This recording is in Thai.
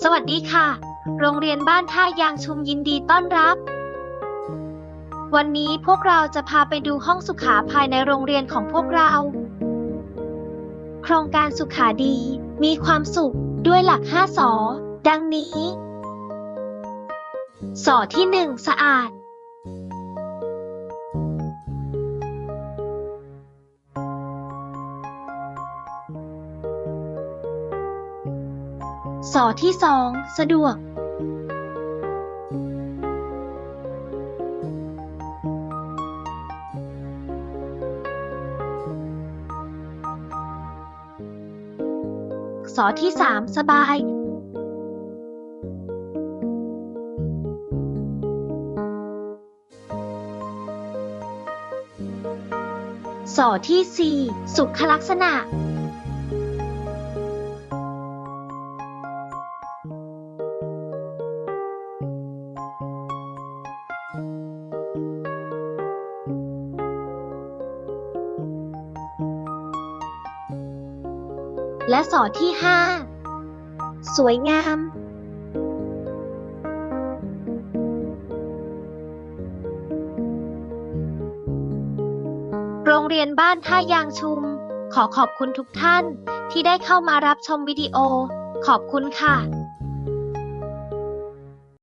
สวัสดีค่ะ โรงเรียนบ้านท่ายางชุมยินดีต้อนรับ วันนี้พวกเราจะพาไปดูห้องสุขาภายในโรงเรียนของพวกเรา โครงการสุขาดี มีความสุขด้วยหลัก 5สอดังนี้ สอที่ 1 สะอาด สอที่2สะดวก สอที่3สบาย สอที่4สุขลักษณะ และสอที่ 5 สวยงามโรงเรียนบ้านท่ายางชุม ขอขอบคุณทุกท่านที่ได้เข้ามารับชมวิดีโอ ขอบคุณค่ะ